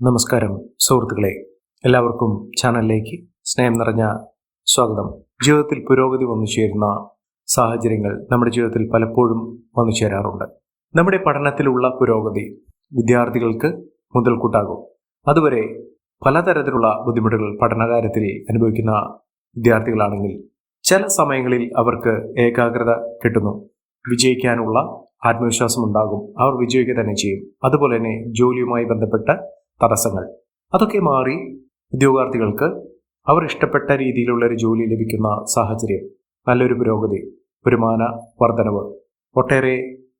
നമസ്കാരം സുഹൃത്തുക്കളെ. എല്ലാവർക്കും ചാനലിലേക്ക് സ്നേഹം നിറഞ്ഞ സ്വാഗതം. ജീവിതത്തിൽ പുരോഗതി വന്നു ചേരുന്ന സാഹചര്യങ്ങൾ നമ്മുടെ ജീവിതത്തിൽ പലപ്പോഴും വന്നു ചേരാറുണ്ട്. നമ്മുടെ പഠനത്തിലുള്ള പുരോഗതി വിദ്യാർത്ഥികൾക്ക് മുതൽക്കൂട്ടാകും. അതുവരെ പലതരത്തിലുള്ള ബുദ്ധിമുട്ടുകൾ പഠനകാര്യത്തിൽ അനുഭവിക്കുന്ന വിദ്യാർത്ഥികളാണെങ്കിൽ ചില സമയങ്ങളിൽ അവർക്ക് ഏകാഗ്രത കിട്ടുന്നു. വിജയിക്കാനുള്ള ആത്മവിശ്വാസം ഉണ്ടാകും. അവർ വിജയിക്കുക തന്നെ ചെയ്യും. അതുപോലെ തന്നെ ജോലിയുമായി ബന്ധപ്പെട്ട തടസ്സങ്ങൾ. അതൊക്കെ മാറി ഉദ്യോഗാർത്ഥികൾക്ക് അവർ ഇഷ്ടപ്പെട്ട രീതിയിലുള്ള ഒരു ജോലി ലഭിക്കുന്ന സാഹചര്യം നല്ലൊരു പുരോഗതി വരുമാന വർധനവ് ഒട്ടേറെ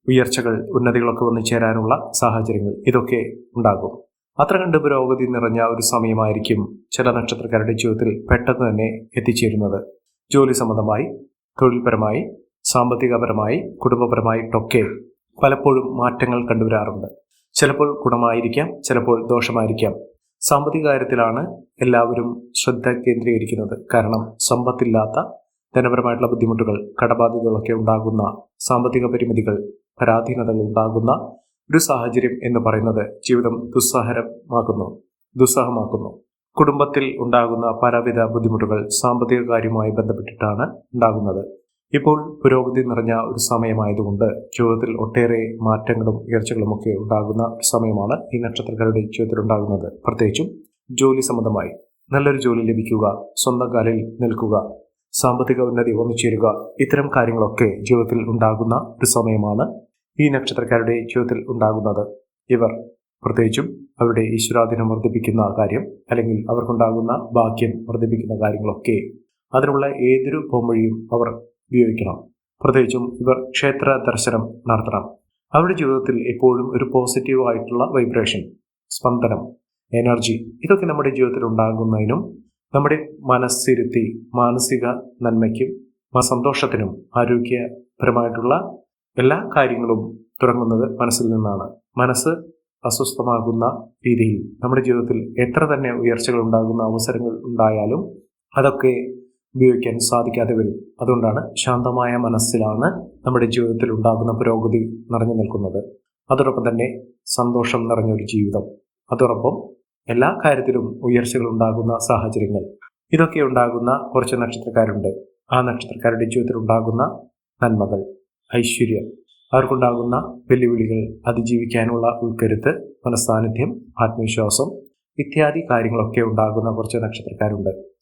ഉയർച്ചകൾ ഉന്നതികളൊക്കെ വന്നു ചേരാനുള്ള സാഹചര്യങ്ങൾ ഇതൊക്കെ ഉണ്ടാകും. അത്ര കണ്ട് പുരോഗതി നിറഞ്ഞ ഒരു സമയമായിരിക്കും ചില നക്ഷത്രക്കാരുടെ ജീവിതത്തിൽ പെട്ടെന്ന് തന്നെ എത്തിച്ചേരുന്നത്. ജോലി സംബന്ധമായി തൊഴിൽപരമായി സാമ്പത്തികപരമായി കുടുംബപരമായിട്ടൊക്കെ പലപ്പോഴും മാറ്റങ്ങൾ കണ്ടുവരാറുണ്ട്. ചിലപ്പോൾ ഗുണമായിരിക്കാം ചിലപ്പോൾ ദോഷമായിരിക്കാം. സാമ്പത്തിക കാര്യത്തിലാണ് എല്ലാവരും ശ്രദ്ധ കേന്ദ്രീകരിക്കുന്നത്. കാരണം സമ്പത്തില്ലാത്ത ധനപരമായിട്ടുള്ള ബുദ്ധിമുട്ടുകൾ കടബാധ്യതകളൊക്കെ ഉണ്ടാകുന്ന സാമ്പത്തിക പരിമിതികൾ പരാധീനതകൾ ഉണ്ടാകുന്ന ഒരു സാഹചര്യം എന്ന് പറയുന്നത് ജീവിതം ദുസ്സഹരമാക്കുന്നു ദുസ്സഹമാക്കുന്നു. കുടുംബത്തിൽ ഉണ്ടാകുന്ന പലവിധ ബുദ്ധിമുട്ടുകൾ സാമ്പത്തിക കാര്യവുമായി ബന്ധപ്പെട്ടിട്ടാണ് ഉണ്ടാകുന്നത്. ഇപ്പോൾ പുരോഗതി നിറഞ്ഞ ഒരു സമയമായതുകൊണ്ട് ജീവിതത്തിൽ ഒട്ടേറെ മാറ്റങ്ങളും ഉയർച്ചകളും ഒക്കെ ഉണ്ടാകുന്ന സമയമാണ് ഈ നക്ഷത്രക്കാരുടെ ജീവിതത്തിൽ ഉണ്ടാകുന്നത്. പ്രത്യേകിച്ചും ജോലി സംബന്ധമായി നല്ലൊരു ജോലി ലഭിക്കുക സ്വന്തം കാലിൽ നിൽക്കുക സാമ്പത്തിക ഉന്നതി ഒന്നിച്ചേരുക ഇത്തരം കാര്യങ്ങളൊക്കെ ജീവിതത്തിൽ ഉണ്ടാകുന്ന ഒരു സമയമാണ് ഈ നക്ഷത്രക്കാരുടെ ജീവിതത്തിൽ ഉണ്ടാകുന്നത്. ഇവർ പ്രത്യേകിച്ചും അവരുടെ ഈശ്വരാധീനം വർദ്ധിപ്പിക്കുന്ന കാര്യം അല്ലെങ്കിൽ അവർക്കുണ്ടാകുന്ന ഭാഗ്യം വർദ്ധിപ്പിക്കുന്ന കാര്യങ്ങളൊക്കെ അതിനുള്ള ഏതൊരു പോംവഴിയും അവർ ഉപയോഗിക്കണം. പ്രത്യേകിച്ചും ഇവർ ക്ഷേത്ര ദർശനം നടത്തണം. അവരുടെ ജീവിതത്തിൽ എപ്പോഴും ഒരു പോസിറ്റീവ് ആയിട്ടുള്ള വൈബ്രേഷൻ സ്പന്ദനം എനർജി ഇതൊക്കെ നമ്മുടെ ജീവിതത്തിൽ ഉണ്ടാകുന്നതിനും നമ്മുടെ മനസ്സിരുത്തി മാനസിക നന്മയ്ക്കും സന്തോഷത്തിനും ആരോഗ്യപരമായിട്ടുള്ള എല്ലാ കാര്യങ്ങളും തുടങ്ങുന്നത് മനസ്സിൽ നിന്നാണ്. മനസ്സ് അസ്വസ്ഥമാകുന്ന രീതിയിൽ നമ്മുടെ ജീവിതത്തിൽ എത്ര തന്നെ ഉയർച്ചകൾ ഉണ്ടാകുന്ന അവസരങ്ങൾ ഉണ്ടായാലും അതൊക്കെ ഉപയോഗിക്കാൻ സാധിക്കാതെ വരും. അതുകൊണ്ടാണ് ശാന്തമായ മനസ്സിലാണ് നമ്മുടെ ജീവിതത്തിൽ ഉണ്ടാകുന്ന പുരോഗതി നിറഞ്ഞു നിൽക്കുന്നത്. അതോടൊപ്പം തന്നെ സന്തോഷം നിറഞ്ഞ ഒരു ജീവിതം. അതോടൊപ്പം എല്ലാ കാര്യത്തിലും ഉയർച്ചകൾ ഉണ്ടാകുന്ന സാഹചര്യങ്ങൾ. ഇതൊക്കെ ഉണ്ടാകുന്ന കുറച്ച് നക്ഷത്രക്കാരുണ്ട്. ആ നക്ഷത്രക്കാരുടെ ജീവിതത്തിൽ ഉണ്ടാകുന്ന നന്മകൾ ഐശ്വര്യം അവർക്കുണ്ടാകുന്ന വെല്ലുവിളികൾ അതിജീവിക്കാനുള്ള ഉൾക്കരുത്ത് മനസ്സാന്നിധ്യം ആത്മവിശ്വാസം ഇത്യാദി കാര്യങ്ങളൊക്കെ ഉണ്ടാകുന്ന കുറച്ച് നക്ഷത്രക്കാരുണ്ട്.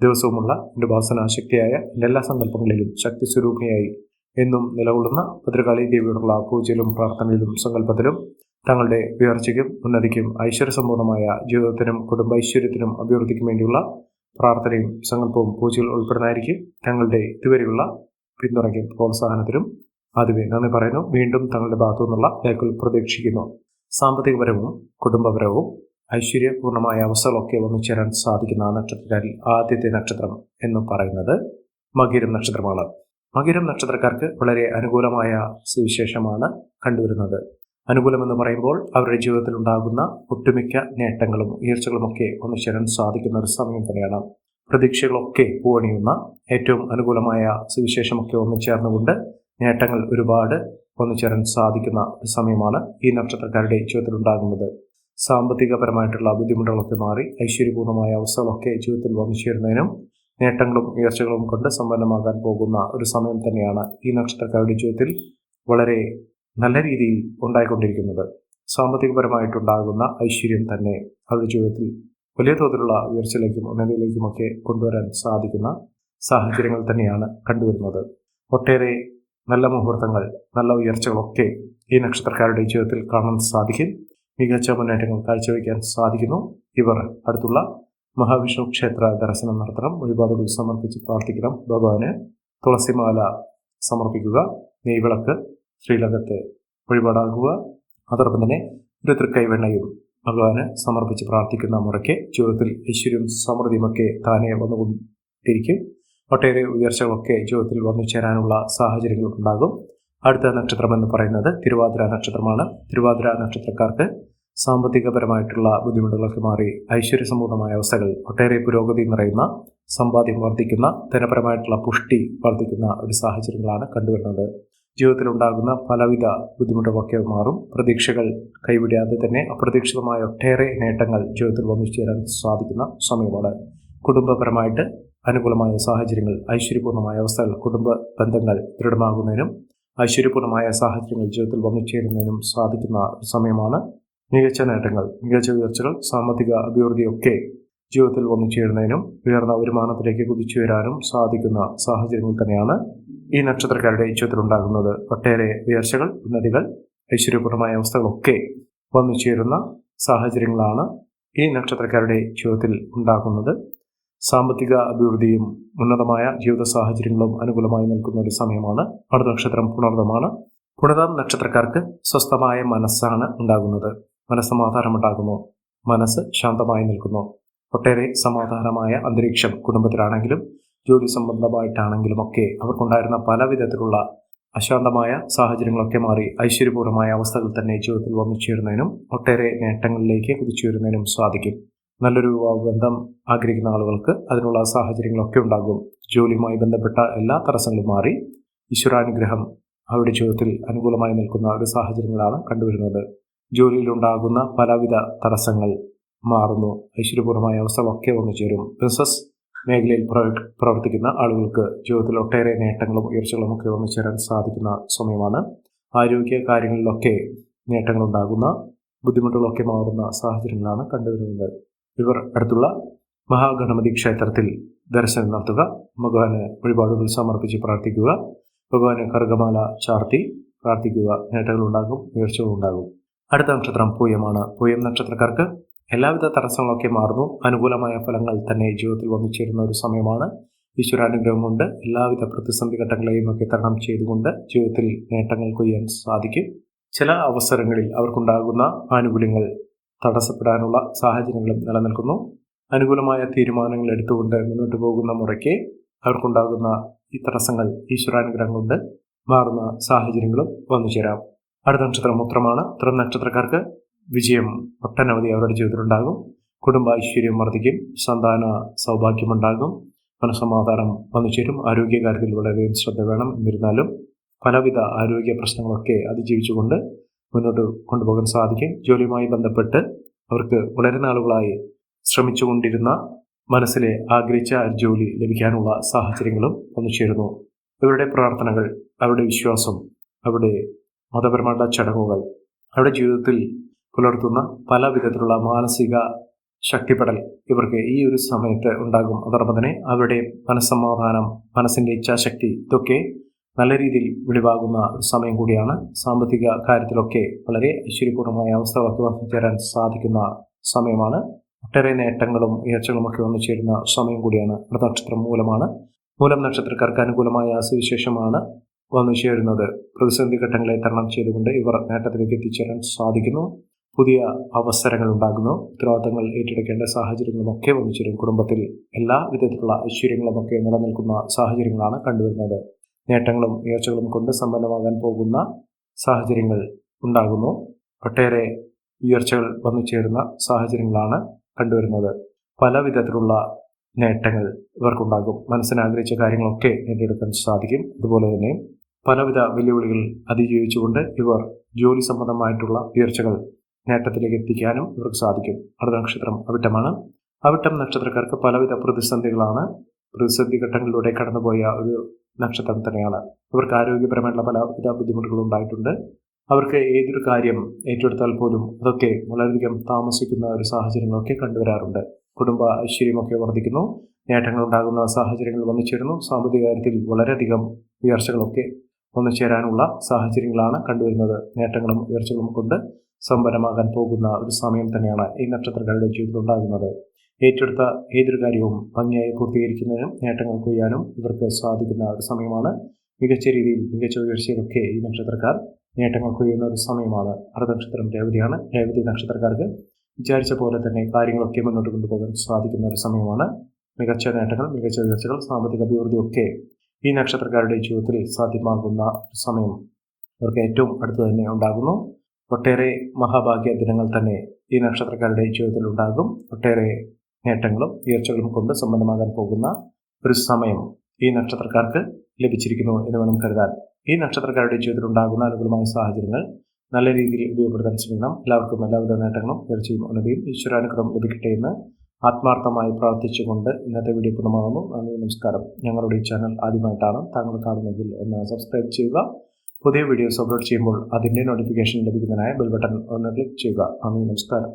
ദിവസവുമുള്ള എന്റെ വാസനാശക്തിയായ എന്റെ എല്ലാ സങ്കല്പങ്ങളിലും ശക്തി സ്വരൂപിണിയായി എന്നും നിലകൊള്ളുന്ന ഭദ്രകാളി ദേവിയോടുള്ള പൂജയിലും പ്രാർത്ഥനയിലും സങ്കല്പത്തിലും തങ്ങളുടെ ഉയർച്ചയ്ക്കും ഉന്നതിക്കും ഐശ്വര്യസമ്പൂർണമായ ജീവിതത്തിനും കുടുംബൈശ്വര്യത്തിനും അഭിവൃദ്ധിക്കും വേണ്ടിയുള്ള പ്രാർത്ഥനയും സങ്കല്പവും പൂജയിൽ ഉൾപ്പെടുന്നതായിരിക്കും തങ്ങളുടെ ഇതുവരെയുള്ള പിന്തുണയ്ക്കും പ്രോത്സാഹനത്തിനും. ആദ്യമേ നന്ദി പറയുന്നു. വീണ്ടും തങ്ങളുടെ ഭാഗത്തു നിന്നുള്ള ലേഖകൾ പ്രതീക്ഷിക്കുന്നു. സാമ്പത്തികപരവും കുടുംബപരവും ഐശ്വര്യപൂർണമായ അവസ്ഥകളൊക്കെ വന്നു ചേരാൻ സാധിക്കുന്ന നക്ഷത്രക്കാരിൽ ആദ്യത്തെ നക്ഷത്രം എന്ന് പറയുന്നത് മകിരം നക്ഷത്രമാണ്. മകിരം നക്ഷത്രക്കാർക്ക് വളരെ അനുകൂലമായ സുവിശേഷമാണ് കണ്ടുവരുന്നത്. അനുകൂലമെന്ന് പറയുമ്പോൾ അവരുടെ ജീവിതത്തിൽ ഉണ്ടാകുന്ന ഒട്ടുമിക്ക നേട്ടങ്ങളും ഉയർച്ചകളുമൊക്കെ ഒന്നു ചേരാൻ സാധിക്കുന്ന ഒരു സമയം തന്നെയാണ്. പ്രതീക്ഷകളൊക്കെ പൂവണിയുന്ന ഏറ്റവും അനുകൂലമായ സുവിശേഷമൊക്കെ ഒന്നു ചേർന്നുകൊണ്ട് നേട്ടങ്ങൾ ഒരുപാട് ഒന്നു ചേരാൻ സാധിക്കുന്ന ഒരു സമയമാണ് ഈ നക്ഷത്രക്കാരുടെ ജീവിതത്തിൽ ഉണ്ടാകുന്നത്. സാമ്പത്തികപരമായിട്ടുള്ള ബുദ്ധിമുട്ടുകളൊക്കെ മാറി ഐശ്വര്യപൂർണമായ അവസ്ഥകളൊക്കെ ജീവിതത്തിൽ വന്നു ചേരുന്നതിനും നേട്ടങ്ങളും ഉയർച്ചകളും കൊണ്ട് സമ്പന്നമാകാൻ പോകുന്ന ഒരു സമയം തന്നെയാണ് ഈ നക്ഷത്രക്കാരുടെ ജീവിതത്തിൽ വളരെ നല്ല രീതിയിൽ ഉണ്ടായിക്കൊണ്ടിരിക്കുന്നത്. സാമ്പത്തികപരമായിട്ടുണ്ടാകുന്ന ഐശ്വര്യം തന്നെ അവരുടെ ജീവിതത്തിൽ വലിയ തോതിലുള്ള ഉയർച്ചയിലേക്കും ഉന്നതിയിലേക്കുമൊക്കെ കൊണ്ടുവരാൻ സാധിക്കുന്ന സാഹചര്യങ്ങൾ തന്നെയാണ് കണ്ടുവരുന്നത്. ഒട്ടേറെ നല്ല മുഹൂർത്തങ്ങൾ നല്ല ഉയർച്ചകളൊക്കെ ഈ നക്ഷത്രക്കാരുടെ ജീവിതത്തിൽ കാണാൻ സാധിക്കും. മികച്ച മുന്നേറ്റങ്ങൾ കാഴ്ചവെക്കാൻ സാധിക്കുന്നു. ഇവർ അടുത്തുള്ള മഹാവിഷ്ണു ക്ഷേത്ര ദർശനം നടത്തണം. വഴിപാടുകൾ സമർപ്പിച്ച് പ്രാർത്ഥിക്കണം. ഭഗവാന് തുളസിമാല സമർപ്പിക്കുക. നെയ്വിളക്ക് ശ്രീലകത്ത് വഴിപാടാകുക അതോടൊപ്പം തന്നെ ഒരു തൃക്കൈവെണ്ണയും ഭഗവാന് സമർപ്പിച്ച് പ്രാർത്ഥിക്കുന്ന മുറയ്ക്ക് ജീവിതത്തിൽ ഐശ്വര്യം സമൃദ്ധിയുമൊക്കെ താനെ വന്നുകൊണ്ടിരിക്കും. ഒട്ടേറെ ഉയർച്ചകളൊക്കെ ജീവിതത്തിൽ വന്നു ചേരാനുള്ള സാഹചര്യങ്ങൾ ഉണ്ടാകും അടുത്ത നക്ഷത്രം എന്ന് പറയുന്നത് തിരുവാതിര നക്ഷത്രമാണ്. തിരുവാതിര നക്ഷത്രക്കാർക്ക് സാമ്പത്തികപരമായിട്ടുള്ള ബുദ്ധിമുട്ടുകളൊക്കെ മാറി ഐശ്വര്യസമ്പൂർണമായ അവസ്ഥകൾ ഒട്ടേറെ പുരോഗതി നിറയുന്ന സമ്പാദ്യം വർദ്ധിക്കുന്ന ധനപരമായിട്ടുള്ള പുഷ്ടി വർദ്ധിക്കുന്ന ഒരു സാഹചര്യങ്ങളാണ് കണ്ടുവരുന്നത്. ജീവിതത്തിൽ ഉണ്ടാകുന്ന പലവിധ ബുദ്ധിമുട്ടുകളൊക്കെ മാറും. പ്രതീക്ഷകൾ കൈവിടാതെ തന്നെ അപ്രതീക്ഷിതമായ ഒട്ടേറെ നേട്ടങ്ങൾ ജീവിതത്തിൽ വന്നു ചേരാൻ സാധിക്കുന്ന സമയമാണ്. കുടുംബപരമായിട്ട് അനുകൂലമായ സാഹചര്യങ്ങൾ ഐശ്വര്യപൂർണമായ അവസ്ഥകൾ കുടുംബ ബന്ധങ്ങൾ ദൃഢമാകുന്നതിനും ഐശ്വര്യപൂർണമായ സാഹചര്യങ്ങൾ ജീവിതത്തിൽ വന്നു ചേരുന്നതിനും സാധിക്കുന്ന സമയമാണ് മികച്ച നേട്ടങ്ങൾ മികച്ച ഉയർച്ചകൾ സാമ്പത്തിക അഭിവൃദ്ധിയൊക്കെ ജീവിതത്തിൽ വന്നു ചേരുന്നതിനും ഉയർന്ന വരുമാനത്തിലേക്ക് കുതിച്ചു വരാനും സാധിക്കുന്ന സാഹചര്യങ്ങൾ തന്നെയാണ് ഈ നക്ഷത്രക്കാരുടെ ഉണ്ടാകുന്നത്. ഒട്ടേറെ ഉയർച്ചകൾ ഉന്നതികൾ ഐശ്വര്യപൂർണമായ അവസ്ഥകളൊക്കെ വന്നു ചേരുന്ന സാഹചര്യങ്ങളാണ് ഈ നക്ഷത്രക്കാരുടെ ജീവിതത്തിൽ ഉണ്ടാകുന്നത്. സാമ്പത്തിക അഭിവൃദ്ധിയും ഉന്നതമായ ജീവിത സാഹചര്യങ്ങളും അനുകൂലമായി നിൽക്കുന്ന ഒരു സമയമാണ്. അടുത്ത നക്ഷത്രം പുണർദമാണ്. പുണർദം നക്ഷത്രക്കാർക്ക് സ്വസ്ഥമായ മനസ്സാണ് ഉണ്ടാകുന്നത്. മനസ്സമാധാനമുണ്ടാകുന്നു മനസ്സ് ശാന്തമായി നിൽക്കുന്നു. ഒട്ടേറെ സമാധാനമായ അന്തരീക്ഷം കുടുംബത്തിലാണെങ്കിലും ജോലി സംബന്ധമായിട്ടാണെങ്കിലും ഒക്കെ അവർക്കുണ്ടായിരുന്ന പല വിധത്തിലുള്ള അശാന്തമായ സാഹചര്യങ്ങളൊക്കെ മാറി ഐശ്വര്യപൂർണമായ അവസ്ഥകൾ തന്നെ ജീവിതത്തിൽ വന്നു ചേരുന്നതിനും ഒട്ടേറെ നേട്ടങ്ങളിലേക്ക് കുതിച്ചു വരുന്നതിനും സാധിക്കും. നല്ലൊരു ബന്ധം ആഗ്രഹിക്കുന്ന ആളുകൾക്ക് അതിനുള്ള സാഹചര്യങ്ങളൊക്കെ ഉണ്ടാകും. ജോലിയുമായി ബന്ധപ്പെട്ട എല്ലാ തടസ്സങ്ങളും മാറി ഈശ്വരാനുഗ്രഹം അവരുടെ ജീവിതത്തിൽ അനുകൂലമായി നിൽക്കുന്ന ഒരു സാഹചര്യങ്ങളാണ് കണ്ടുവരുന്നത്. ജോലിയിലുണ്ടാകുന്ന പലവിധ തടസ്സങ്ങൾ മാറുന്നു. ഐശ്വര്യപൂർണമായ അവസ്ഥകളൊക്കെ വന്നു ചേരും. ബിസിനസ് മേഖലയിൽ പ്രവർത്തിക്കുന്ന ആളുകൾക്ക് ജീവിതത്തിൽ ഒട്ടേറെ നേട്ടങ്ങളും ഉയർച്ചകളും ഒക്കെ വന്നു ചേരാൻ സാധിക്കുന്ന സമയമാണ്. ആരോഗ്യ കാര്യങ്ങളിലൊക്കെ നേട്ടങ്ങളുണ്ടാകുന്ന ബുദ്ധിമുട്ടുകളൊക്കെ മാറുന്ന സാഹചര്യങ്ങളാണ് കണ്ടുവരുന്നത്. ഇവർ അടുത്തുള്ള മഹാഗണപതി ക്ഷേത്രത്തിൽ ദർശനം നടത്തുക ഭഗവാന് വഴിപാടുകൾ സമർപ്പിച്ച് പ്രാർത്ഥിക്കുക ഭഗവാന് കർഗമാല ചാർത്തി പ്രാർത്ഥിക്കുക നേട്ടങ്ങൾ ഉണ്ടാകും നേട്ടങ്ങളുണ്ടാകും ഉയർച്ചകളുണ്ടാകും. അടുത്ത നക്ഷത്രം പൂയമാണ്. പൂയം നക്ഷത്രക്കാർക്ക് എല്ലാവിധ തടസ്സങ്ങളൊക്കെ മാറുന്നു. അനുകൂലമായ ഫലങ്ങൾ തന്നെ ജീവിതത്തിൽ വന്നു ചേരുന്ന ഒരു സമയമാണ്. ഈശ്വരാനുഗ്രഹം കൊണ്ട് എല്ലാവിധ പ്രതിസന്ധി ഘട്ടങ്ങളെയും ഒക്കെ തരണം ചെയ്തുകൊണ്ട് ജീവിതത്തിൽ നേട്ടങ്ങൾ കൊയ്യാൻ സാധിക്കും. ചില അവസരങ്ങളിൽ അവർക്കുണ്ടാകുന്ന ആനുകൂല്യങ്ങൾ തടസ്സപ്പെടാനുള്ള സാഹചര്യങ്ങളും നിലനിൽക്കുന്നു. അനുകൂലമായ തീരുമാനങ്ങൾ എടുത്തുകൊണ്ട് മുന്നോട്ട് പോകുന്ന മുറയ്ക്ക് അവർക്കുണ്ടാകുന്ന ഈ തടസ്സങ്ങൾ ഈശ്വരാനുഗ്രഹം കൊണ്ട് മാറുന്ന സാഹചര്യങ്ങളും വന്നു ചേരാം. അടുത്ത നക്ഷത്രം മുത്രമാണ് ഇത്തരം നക്ഷത്രക്കാർക്ക് വിജയം ഒട്ടനവധി അവരുടെ ജീവിതത്തിലുണ്ടാകും. കുടുംബ ഐശ്വര്യം വർദ്ധിക്കും. സന്താന സൗഭാഗ്യമുണ്ടാകും. മനസമാധാനം വന്നു ചേരും. ആരോഗ്യകാര്യത്തിൽ വളരെയധികം ശ്രദ്ധ വേണം. എന്നിരുന്നാലും പലവിധ ആരോഗ്യ പ്രശ്നങ്ങളൊക്കെ അതിജീവിച്ചുകൊണ്ട് മുന്നോട്ട് കൊണ്ടുപോകാൻ സാധിക്കും. ജോലിയുമായി ബന്ധപ്പെട്ട് അവർക്ക് വളരെ നാളുകളായി ശ്രമിച്ചുകൊണ്ടിരുന്ന മനസ്സിലെ ആഗ്രഹിച്ച ജോലി ലഭിക്കാനുള്ള സാഹചര്യങ്ങളും വന്നു ചേരുന്നു. ഇവരുടെ പ്രാർത്ഥനകൾ അവരുടെ വിശ്വാസം അവരുടെ മതപരമായിട്ടുള്ള ചടങ്ങുകൾ അവരുടെ ജീവിതത്തിൽ പുലർത്തുന്ന പല വിധത്തിലുള്ള മാനസിക ശക്തിപ്പെടൽ ഇവർക്ക് ഈ ഒരു സമയത്ത് ഉണ്ടാകും. അതോടൊപ്പം തന്നെ അവരുടെ മനസ്സമാധാനം മനസ്സിന്റെ ഇച്ഛാശക്തി ഇതൊക്കെ നല്ല രീതിയിൽ വെളിവാകുന്ന സമയം കൂടിയാണ്. സാമ്പത്തിക കാര്യത്തിലൊക്കെ വളരെ ഐശ്വര്യപൂർണമായ അവസ്ഥ ചേരാൻ സാധിക്കുന്ന സമയമാണ്. ഒട്ടേറെ നേട്ടങ്ങളും ഉയർച്ചകളും ഒക്കെ വന്നു ചേരുന്ന സമയം കൂടിയാണ്. അടുത്ത നക്ഷത്രം മൂലമാണ്. മൂലം നക്ഷത്രക്കാർക്ക് അനുകൂലമായ സുവിശേഷമാണ് വന്നു ചേരുന്നത് പ്രതിസന്ധി ഘട്ടങ്ങളെ തരണം ചെയ്തുകൊണ്ട് ഇവർ നേട്ടത്തിലേക്ക് എത്തിച്ചേരാൻ സാധിക്കുന്നു. പുതിയ അവസരങ്ങൾ ഉണ്ടാകുന്നു. ഉത്തരവാദിത്തങ്ങൾ ഏറ്റെടുക്കേണ്ട സാഹചര്യങ്ങളുമൊക്കെ വന്നു ചേരും കുടുംബത്തിൽ എല്ലാ വിധത്തിലുള്ള ഐശ്വര്യങ്ങളുമൊക്കെ നിലനിൽക്കുന്ന സാഹചര്യങ്ങളാണ് കണ്ടുവരുന്നത്. നേട്ടങ്ങളും ഉയർച്ചകളും കൊണ്ട് സമ്പന്നമാകാൻ പോകുന്ന സാഹചര്യങ്ങൾ ഉണ്ടാകുന്നു. ഒട്ടേറെ ഉയർച്ചകൾ വന്നു ചേരുന്ന സാഹചര്യങ്ങളാണ് കണ്ടുവരുന്നത്. പല വിധത്തിലുള്ള നേട്ടങ്ങൾ ഇവർക്കുണ്ടാകും. മനസ്സിനാഗ്രഹിച്ച കാര്യങ്ങളൊക്കെ നേടിയെടുക്കാൻ സാധിക്കും. അതുപോലെ തന്നെ പലവിധ വെല്ലുവിളികൾ അതിജീവിച്ചുകൊണ്ട് ഇവർ ജോലി സംബന്ധമായിട്ടുള്ള ഉയർച്ചകൾ നേട്ടത്തിലേക്ക് എത്തിക്കാനും ഇവർക്ക് സാധിക്കും. അടുത്ത നക്ഷത്രം അവിട്ടമാണ്. അവിട്ടം നക്ഷത്രക്കാർക്ക് പലവിധ പ്രതിസന്ധികളാണ്. പ്രതിസന്ധി ഘട്ടങ്ങളിലൂടെ കടന്നുപോയ ഒരു നക്ഷത്രം തന്നെയാണ് അവർക്ക് ആരോഗ്യപരമായിട്ടുള്ള പലവിധ ബുദ്ധിമുട്ടുകളും ഉണ്ടായിട്ടുണ്ട് അവർക്ക് ഏതൊരു കാര്യം ഏറ്റെടുത്താൽ പോലും അതൊക്കെ വളരെയധികം താമസിക്കുന്ന ഒരു സാഹചര്യങ്ങളൊക്കെ കണ്ടുവരാറുണ്ട്. കുടുംബ ഐശ്വര്യമൊക്കെ വർദ്ധിക്കുന്നു. നേട്ടങ്ങൾ ഉണ്ടാകുന്ന സാഹചര്യങ്ങൾ വന്നു ചേരുന്നു സാമ്പത്തിക കാര്യത്തിൽ വളരെയധികം ഉയർച്ചകളൊക്കെ വന്നു ചേരാനുള്ള സാഹചര്യങ്ങളാണ് കണ്ടുവരുന്നത്. നേട്ടങ്ങളും ഉയർച്ചകളും കൊണ്ട് സമ്പന്നമാകാൻ പോകുന്ന ഒരു സമയം തന്നെയാണ് ഈ നക്ഷത്രങ്ങളുടെ ജീവിതത്തിൽ ഉണ്ടാകുന്നത് ഏറ്റെടുത്ത ഏതൊരു കാര്യവും ഭംഗിയായി പൂർത്തീകരിക്കുന്നതിനും നേട്ടങ്ങൾ കൊയ്യാനും ഇവർക്ക് സാധിക്കുന്ന ഒരു സമയമാണ്. മികച്ച രീതിയിൽ മികച്ച ഉയർച്ചയിലൊക്കെ ഈ നക്ഷത്രക്കാർ നേട്ടങ്ങൾ കൊയ്യുന്ന ഒരു സമയമാണ്. അടുത്ത നക്ഷത്രം രേവതിയാണ്. രേവതി നക്ഷത്രക്കാർക്ക് വിചാരിച്ച പോലെ തന്നെ കാര്യങ്ങളൊക്കെ മുന്നോട്ട് കൊണ്ടുപോകാൻ സാധിക്കുന്ന ഒരു സമയമാണ്. മികച്ച നേട്ടങ്ങൾ മികച്ച ഉയർച്ചകൾ സാമ്പത്തിക അഭിവൃദ്ധിയൊക്കെ ഈ നക്ഷത്രക്കാരുടെ ജീവിതത്തിൽ സാധ്യമാകുന്ന സമയം അവർക്ക് ഏറ്റവും അടുത്ത് തന്നെ ഉണ്ടാകുന്നു. ഒട്ടേറെ മഹാഭാഗ്യ ദിനങ്ങൾ തന്നെ ഈ നക്ഷത്രക്കാരുടെ ജീവിതത്തിൽ ഉണ്ടാകും. ഒട്ടേറെ നേട്ടങ്ങളും ഉയർച്ചകളും കൊണ്ട് സമ്പന്നമാകാൻ പോകുന്ന ഒരു സമയം ഈ നക്ഷത്രക്കാർക്ക് ലഭിച്ചിരിക്കുന്നു എന്ന് വേണം കരുതാൻ. ഈ നക്ഷത്രക്കാരുടെ ജീവിതത്തിൽ ഉണ്ടാകുന്ന അനുകൂലമായ സാഹചര്യങ്ങൾ നല്ല രീതിയിൽ ഉപയോഗപ്പെടുത്താൻ ശ്രമിക്കണം. എല്ലാവർക്കും എല്ലാവിധ നേട്ടങ്ങളും ഉയർച്ചയും ഉന്നതിയും ഈശ്വരാനുഗ്രഹം ലഭിക്കട്ടെ എന്ന് ആത്മാർത്ഥമായി പ്രാർത്ഥിച്ചുകൊണ്ട് ഇന്നത്തെ വീഡിയോ പൂർണമാകുന്നു. നന്ദി നമസ്കാരം. ഞങ്ങളുടെ ഈ ചാനൽ ആദ്യമായിട്ടാണ് താങ്കൾ കാണുന്നതെങ്കിൽ ഒന്ന് സബ്സ്ക്രൈബ് ചെയ്യുക. പുതിയ വീഡിയോസ് അപ്ലോഡ് ചെയ്യുമ്പോൾ അതിന്റെ നോട്ടിഫിക്കേഷൻ ലഭിക്കുന്നതിനായി ബെൽ ബട്ടൺ ഒന്ന് ക്ലിക്ക് ചെയ്യുക. നന്ദി നമസ്കാരം.